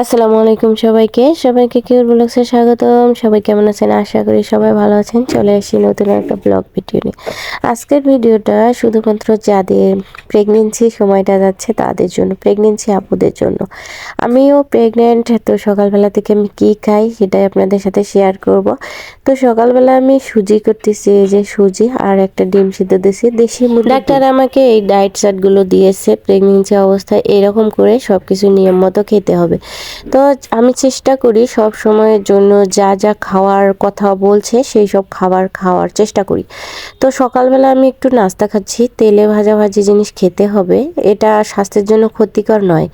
আসসালামু আলাইকুম সবাইকে। সবাইকে কেউ ব্লগসে স্বাগতম? সবাই কেমন আছেন? আশা করি সবাই ভালো আছেন। চলে আসি নতুন একটা ব্লগ ভিডিও নিয়ে। আজকের ভিডিওটা শুধুমাত্র যাদের প্রেগনেন্সি সময়টা যাচ্ছে তাদের জন্য প্রেগনেন্সি আপুদের জন্য। আমিও প্রেগনেন্ট তো সকালবেলা থেকে আমি কী খাই সেটাই আপনাদের সাথে শেয়ার করব। তো সকালবেলা আমি সুজি করতেছি, এই যে সুজি আর একটা ডিম সিদ্ধ দিয়েছি দেশি ডাক্তার আমাকে এই ডায়েট চার্টগুলো দিয়েছে প্রেগনেন্সি অবস্থায় এরকম করে সব কিছু নিয়ম মতো খেতে হবে। তো আমি চেষ্টা করি সব সময়ের জন্য যা যা খাওয়ার কথা বলছে সেই সব খাবার খাওয়ার চেষ্টা করি। তো সকালবেলা আমি একটু নাস্তা খাচ্ছি, তেলে ভাজা ভাজি জিনিস খেতে হবে, এটা স্বাস্থ্যের জন্য ক্ষতিকর নয়।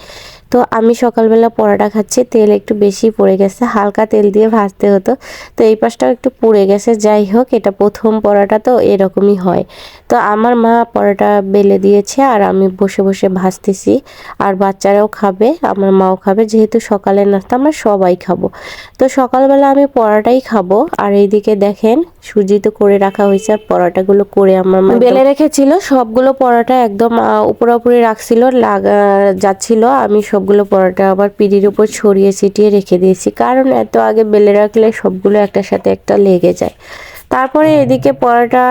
তো আমি সকালবেলা পরোটা খাচ্ছি তেল একটু বেশি পড়ে গেছে হালকা তেল দিয়ে ভাজতে হতো। তো এই পাশটাও একটু পুড়ে গেছে যাই হোক এটা প্রথম পরোটা তো এরকমই হয়। তো আমার মা পরোটা বেলে দিয়েছে আর আমি বসে বসে ভাজতেছি। আর বাচ্চারাও খাবে আমার মাও খাবে যেহেতু সকালের নাস্তা আমরা সবাই খাব। তো সকালবেলা আমি পরোটাই খাব। আর এইদিকে দেখেন সুজি তো করে রাখা হয়েছে আর পরোটাগুলো করে আমার মা বেলে রেখেছিল সবগুলো পরোটা একদম উপরে উপরে রাখছিল লাগা যাচ্ছিল আমি সবগুলো পরোটা আবার পিড়ির উপর ছড়িয়ে ছিটিয়ে রেখে দিয়েছি। কারণ এত আগে বেলে রাখলে সবগুলো একটার সাথে একটা লেগে যায়। তারপরে এদিকে পরোটা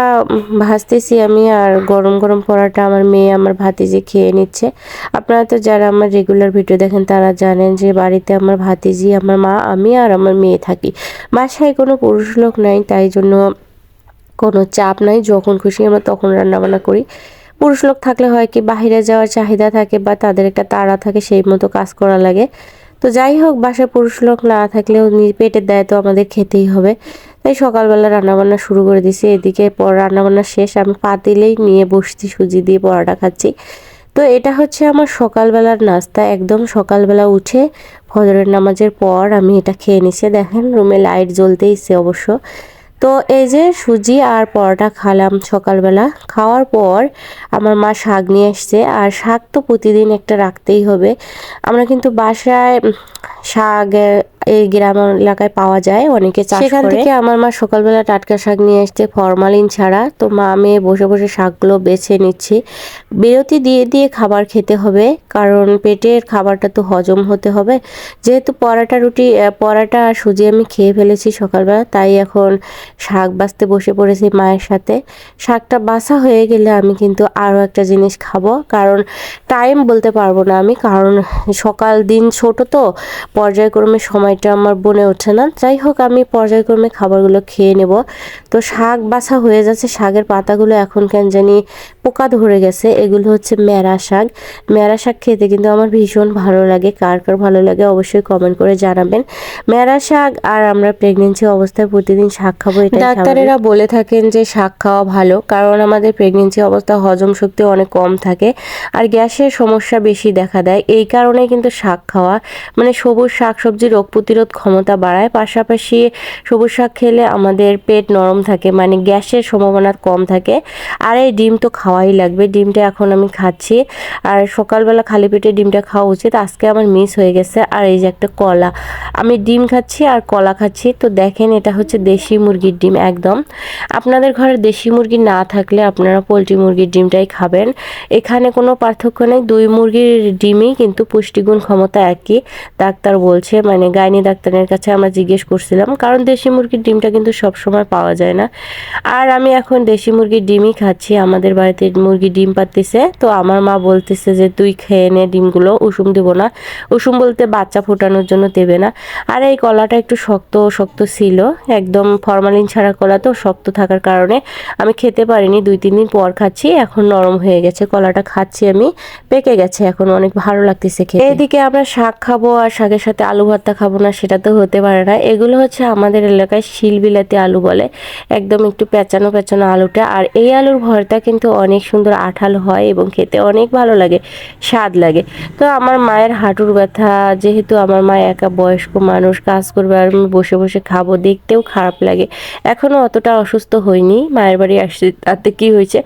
ভাজতেছি আমি আর গরম গরম পরোটা আমার মেয়ে আমার ভাতিজি খেয়ে নিচ্ছে। আপনারা তো যারা আমার রেগুলার ভিডিও দেখেন তারা জানেন যে বাড়িতে আমার ভাতিজি আমার মা আমি আর আমার মেয়ে থাকি। বাসায় কোনো পুরুষ লোক নাই তাই জন্য কোনো চাপ নাই। যখন খুশি আমরা তখন রান্নাবান্না করি। পুরুষ লোক থাকলে হয় কি, বাহিরে যাওয়ার চাহিদা থাকে বা তাদের একটা তাড়া থাকে, সেই মতো কাজ করা লাগে। তো যাই হোক, বাসায় পুরুষ লোক না থাকলেও পেটের দায় তো আমাদের খেতেই হবে। তাই সকালবেলা রান্নাবান্না শুরু করে দিছি। এদিকে পর রান্নাবান্না শেষ, আমি পাতিলেই নিয়ে বসছি, সুজি দিয়ে পরোটা খাচ্ছি। তো এটা হচ্ছে আমার সকালবেলার নাস্তা। একদম সকালবেলা উঠে ফজরের নামাজের পর আমি এটা খেয়ে নিছে। দেখেন, রুমে লাইট জ্বলতেইছে অবশ্য। তো এই যে সুজি আর পরোটা খালাম সকালবেলা। খাওয়ার পর আমার মা শাক নিয়ে এসছে আর শাক তো প্রতিদিন একটা রাখতেই হবে। আমরা কিন্তু বাসায় শাক এই গ্রাম এলাকায় পাওয়া যায়। অনেকে চাষ সেখান থেকে আমার মা সকালবেলা টাটকা শাক নিয়ে আসতে ফরমালিন ছাড়া। তো মা আমি বসে বসে শাকগুলো বেছে নিচ্ছি। বিরতি দিয়ে দিয়ে খাবার খেতে হবে কারণ পেটের খাবারটা তো হজম হতে হবে। যেহেতু পরাটা রুটি পরাটা আর সুজি আমি খেয়ে ফেলেছি সকালবেলা তাই এখন শাক বাছতে বসে পড়েছি মায়ের সাথে। শাকটা বাছা হয়ে গেলে আমি কিন্তু আরও একটা জিনিস খাব কারণ টাইম বলতে পারব না আমি কারণ সকাল দিন ছোট তো পর্যায়ক্রমে সময়টা আমার বনে ওঠে না। যাই হোক, আমি পর্যায়ক্রমে খাবারগুলো খেয়ে নেব। তো শাক বাছা হয়ে যাচ্ছে। শাকের পাতাগুলো এখন কেন জানি পোকা ধরে গেছে, এগুলো হচ্ছে মেরা শাক। মেরা শাক খেতে কিন্তু আমার ভীষণ ভালো লাগে, কার কার ভালো লাগে অবশ্যই কমেন্ট করে জানাবেন। মেরা শাক আর আমরা প্রেগনেন্সি অবস্থায় প্রতিদিন শাক খাব এটা ডাক্তারেরা বলে থাকেন যে শাক খাওয়া ভালো, কারণ আমাদের প্রেগনেন্সি অবস্থা হজম শক্তি অনেক কম থাকে আর গ্যাসের সমস্যা বেশি দেখা দেয়। এই কারণে কিন্তু শাক খাওয়া মানে সবুজ শাক সবজি রোগ প্রতিরোধ ক্ষমতা বাড়ায়। পাশাপাশি সবুজ শাক খেলে আমাদের পেট নরম থাকে মানে গ্যাসের সম্ভাবনা কম থাকে। আর এই ডিম তো খাওয়াই লাগবে। ডিমটা এখন আমি খাচ্ছি। আর সকালবেলা খালি পেটে ডিমটা খাওয়া উচিত। আজকে আমার মিস হয়ে গেছে। আর এই যে একটা কলা। আমি ডিম খাচ্ছি আর কলা খাচ্ছি। তো দেখেন, এটা হচ্ছে দেশি মুরগির ডিম একদম। আপনাদের ঘরে দেশি মুরগি না থাকলে আপনারা পোলট্রি মুরগির ডিমটাই খাবেন। এখানে কোনো পার্থক্য নেই। দুই মুরগির ডিমই কিন্তু পুষ্টিগুণ ক্ষমতা একই। ডাক্তার বলছে মানে গাইনি ডাক্তারের কাছে আমরা জিজ্ঞেস করছিলাম, কারণ দেশি মুরগির ডিমটা কিন্তু সব সময় পাওয়া যায় না। আর আমি এখন দেশি মুরগির ডিমই খাচ্ছি। আমাদের বাড়িতে মুরগি ডিম পাতিছে তো আমার মা বলতেছে যে, তুই খেয়ে নে, ডিমগুলো উষুম দেব না। উষুম বলতে বাচ্চা ফোটানোর জন্য দেবে না। আর এই কলাটা একটু শক্ত শক্ত ছিল। একদম ফরমালিন ছাড়া কলা তো শক্ত থাকার কারণে আমি খেতে পারিনি। দুই, তিন দিন পর খাচ্ছি, এখন নরম হয়ে গেছে। কলাটা খাচ্ছি আমি, পেকে গেছে, এখন অনেক ভালো লাগতেছে খেতে। এদিকে আমরা শাক খাব আর শাকের সাথে আলু ভর্তা খাব না, সেটা তো হতে পারে না। এগুলো হচ্ছে আমাদের এলাকায় শিল বিলাতি আলু বলে। একদম একটু পেঁচানো পেঁচানো আলুটা। আর এই আলুর ভর্তা কিন্তু অনেক সুন্দর আঠাল হয় এবং খেতে অনেক ভালো লাগে, স্বাদ লাগে। তো আমার মায়ের হাঁটুর ব্যথা, যেহেতু আমার মা একা বয়স্ক মানুষ, কাজ করবে আর আমি বসে বসে খাব, দেখতেও খারাপ লাগে। এখনও অতটা অসুস্থ হইনি, মায়ের বাড়ি আসছি, তাতে কি হয়েছে?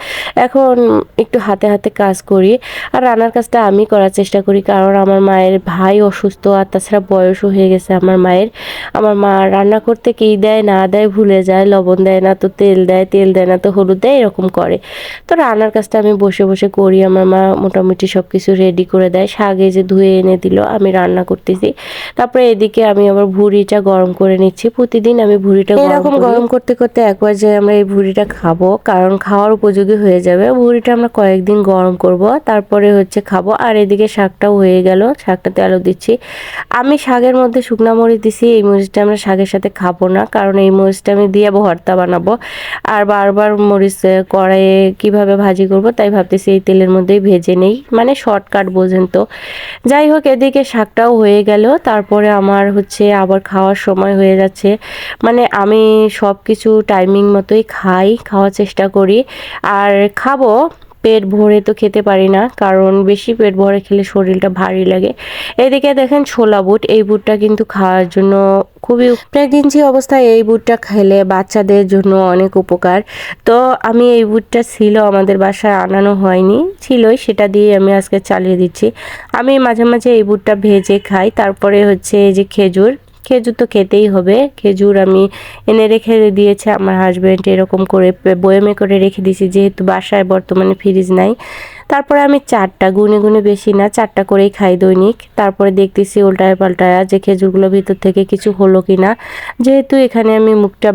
এখন একটু হাতে হাতে কাজ করি আর রান্নার কাজটা আমি করার চেষ্টা করি, কারণ আমার মায়ের ভাই অসুস্থ আর তাছাড়া বয়সও হয়ে গেছে আমার মায়ের। আমার মা রান্না করতে কী দেয় না দেয়, ভুলে যায়, লবণ দেয় না তো তেল দেয় তেল দেয় না তো হলুদ দেয়, এরকম করে। তো রান্নার কাজটা আমি বসে বসে করি আমার মা মোটামুটি সব কিছু রেডি করে দেয়। শাগে যে ধুয়ে এনে দিল আমি রান্না করতেছি। তারপরে এদিকে আমি আবার ভুড়িটা গরম করে নিচ্ছি। প্রতিদিন আমি ভুড়িটা এরকম গরম করতে করতে একবার যে আমরা এই ভুড়িটা খাব কারণ খাওয়ার উপযোগী হয়ে যাবে। ভুড়িটা আমরা কয়েকদিন গরম করব তারপরে হচ্ছে খাব। আর এদিকে শাকটাও হয়ে গেল শাকটাতে আলু দিচ্ছি। আমি শাকের মধ্যে শুকনা মরিচ দিছি এই মরিচটা আমরা শাকের সাথে খাব না কারণ এই মরিচটা আমি দিয়ে ভর্তা বানাবো। আর বারবার মরিচ কড়াইয়ে কীভাবে ভাজি করব, তাই ভাবতেছি এই তেলের মধ্যেই ভেজে নেই। মানে শর্টকাট বোঝেন তো। যাই হোক, এদিকে শাকটাও হয়ে গেল। তারপরে আমার হচ্ছে আবার খাওয়ার সময় হয়ে যাচ্ছে। মানে আমি সব কিছু টাইমিং মতোই খাই, খাওয়ার চেষ্টা করি। আর খাব পেট ভরে তো খেতে পারি না, কারণ বেশি পেট ভরে খেলে শরীরটা ভারী লাগে। এদিকে দেখেন ছোলা বুট, এই বুটটা কিন্তু খাওয়ার জন্য খুবই প্রেগনেন্সি অবস্থায় এই বুটটা খেলে বাচ্চাদের জন্য অনেক উপকার। তো আমি এই বুটটা ছিল, আমাদের বাসায় আনানো হয়নি, ছিলই, সেটা দিয়ে আমি আজকে চালিয়ে দিচ্ছি। আমি মাঝে মাঝে এই বুটটা ভেজে খাই, তারপরে হচ্ছে এই যে খেজুর খেজুর তো খেতেই হবে। খেজুর আমি এনে রেখে দিয়েছে, আমার হাজব্যান্ড এরকম করে বয়মে করে রেখে দিয়েছি, যেহেতু বাসায় বর্তমানে ফ্রিজ নাই। তারপরে আমি চারটা, গুনে গুনে বেশি না, চারটা করেই খাই দৈনিক। তারপরে দেখতেছি উল্টায় পাল্টায় যে খেজুরগুলো ভিতর থেকে কিছু হলো কি না যেহেতু এখানে আমি মুখটা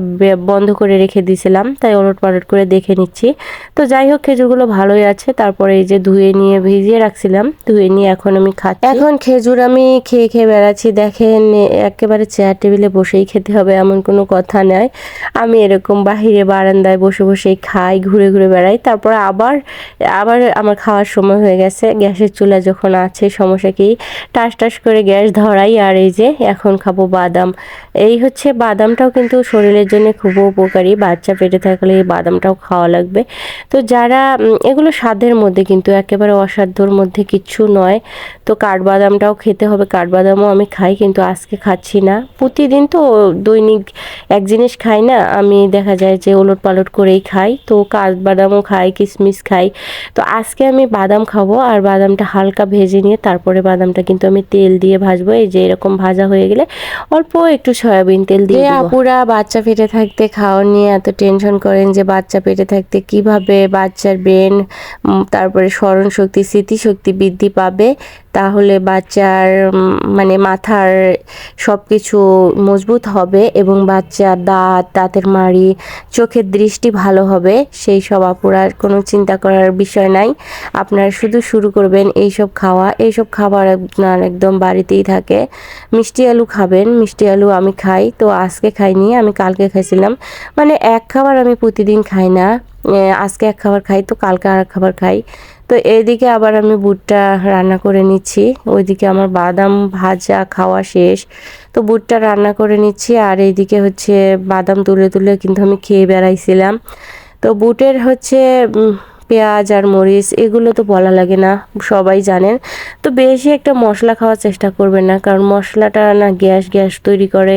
বন্ধ করে রেখে দিয়েছিলাম তাই ওলট পালট করে দেখে নিচ্ছি। তো যাই হোক, খেজুরগুলো ভালোই আছে। তারপরে এই যে ধুয়ে নিয়ে ভিজিয়ে রাখছিলাম, ধুয়ে নিয়ে এখন আমি খাচ্ছি। এখন খেজুর আমি খেয়ে খেয়ে বেড়াচ্ছি। দেখেন, একেবারে চেয়ার টেবিলে বসেই খেতে হবে, এমন কোনো কথা নয় আমি এরকম বাহিরে বারান্দায় বসে বসেই খাই, ঘুরে ঘুরে বেড়াই। তারপরে আবার আবার আমার খাওয়ার সময় হয়ে গেছে। গ্যাসের চুলা যখন আছে, সমস্যা কি? টাস টাস করে গ্যাস ধরাই আর এই যে এখন খাব বাদাম। এই হচ্ছে বাদামটাও কিন্তু শরীরের জন্য খুব উপকারী। বাচ্চা পেটে থাকলে এই বাদামটাও খাওয়া লাগবে। তো যারা এগুলো স্বাদের মধ্যে কিন্তু একেবারে অসাধ্যর মধ্যে কিচ্ছু নয়। তো কাঠবাদামটাও খেতে হবে। কাঠবাদামও আমি খাই কিন্তু আজকে খাচ্ছি না। প্রতিদিন তো দৈনিক এক জিনিস খাই না। আমি দেখা যায় যে ওলট পালট করেই খাই। তো কাঠবাদামও খাই, কিশমিশ খাই। তো আজকে আমি বাদাম খাব আর বাদামটা হালকা ভেজে নিয়ে তারপরে বাদামটা কিন্তু আমি তেল দিয়ে ভাজবো। এই যে এরকম ভাজা হয়ে গেলে অল্প একটু সয়াবিন তেল দিয়ে আপুরা বাচ্চা পেটে থাকতে খাওয়া নিয়ে এত টেনশন করেন যে বাচ্চা পেটে থাকতে কীভাবে বাচ্চার ব্রেন তারপরে স্মরণ শক্তি স্মৃতিশক্তি বৃদ্ধি পাবে তাহলে বাচ্চার মানে মাথার সব কিছু মজবুত হবে এবং বাচ্চার দাঁত, দাঁতের মাড়ি, চোখের দৃষ্টি ভালো হবে। সেই সব আপুরার কোনো চিন্তা করার বিষয় নাই। আপনারা শুধু শুরু করবেন এইসব খাওয়া। এইসব খাবার আপনার একদম বাড়িতেই থাকে। মিষ্টি আলু খাবেন। মিষ্টি আলু আমি খাই। তো আজকে খাইনি, আমি কালকে খাইছিলাম। মানে এক খাবার আমি প্রতিদিন খাই না। আজকে এক খাবার খাই, তো কালকে আর খাবার খাই। তো এইদিকে আবার আমি বুটটা রান্না করে নিচ্ছি। ওইদিকে আমার বাদাম ভাজা খাওয়া শেষ। তো বুটটা রান্না করে নিচ্ছি আর এইদিকে হচ্ছে বাদাম তুলে তুলে কিন্তু আমি খেয়ে বেড়াইছিলাম। তো বুটের হচ্ছে পেঁয়াজ আর মরিচ এগুলো তো বলা লাগে না, সবাই জানেন। তো বেশি একটা মশলা খাওয়ার চেষ্টা করবেন না, কারণ মশলাটা না গ্যাস গ্যাস তৈরি করে।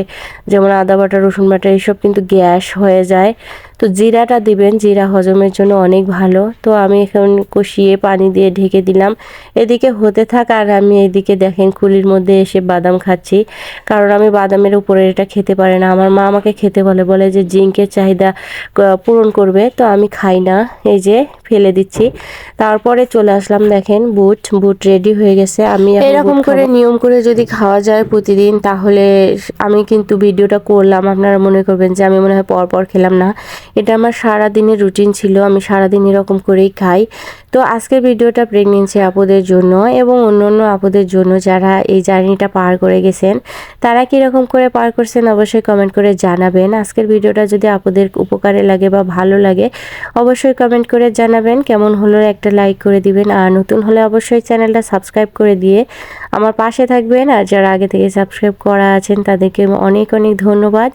যেমন আদা বাটা, রসুন বাটা, এইসব কিন্তু গ্যাস হয়ে যায়। তো জিরাটা দিবেন, জিরা হজমের জন্য অনেক ভালো। তো আমি এখন কষিয়ে পানি দিয়ে ঢেকে দিলাম। এদিকে হতে থাক আর আমি এদিকে দেখেন কুলির মধ্যে এসে বাদাম খাচ্ছি। কারণ আমি বাদামের উপরে এটা খেতে পারি না। আমার মা আমাকে খেতে বলে বলে যে জিঙ্কের চাহিদা পূরণ করবে। তো আমি খাই না। এই যে ফেলে দিচ্ছি। তারপরে চলে আসলাম দেখেন বুট। বুট রেডি হয়ে গেছে। আমি এরকম করে নিয়ম করে যদি খাওয়া যায় প্রতিদিন তাহলে আমি কিন্তু ভিডিওটা করলাম। আপনারা মনে করবেন যে আমি মনে হয় পর পর খেলাম না। এটা আমার সারাদিনের রুটিন ছিল। আমি সারাদিন এরকম করেই খাই। তো আজকের ভিডিওটা প্রেগনেন্সি আপুদের জন্য এবং অন্য অন্য আপুদের জন্য যারা এই জার্নিটা পার করে গেছেন, তারা কীরকম করে পার করছেন অবশ্যই কমেন্ট করে জানাবেন। আজকের ভিডিওটা যদি আপুদের উপকারে লাগে বা ভালো লাগে, অবশ্যই কমেন্ট করে জানাবেন। কেমন হলো একটা লাইক করে দিবেন। আর নতুন হলে অবশ্যই চ্যানেলটা সাবস্ক্রাইব করে দিয়ে আমার পাশে থাকবেন। আর যারা আগে থেকে সাবস্ক্রাইব করা আছেন, তাদেরকে অনেক অনেক ধন্যবাদ।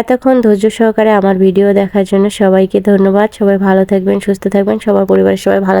এতক্ষণ ধৈর্য সহকারে আমার ভিডিও দেখার জন্য সবাইকে ধন্যবাদ। সবাই ভালো থাকবেন, সুস্থ থাকবেন। সবার পরিবারের সবাই ভালো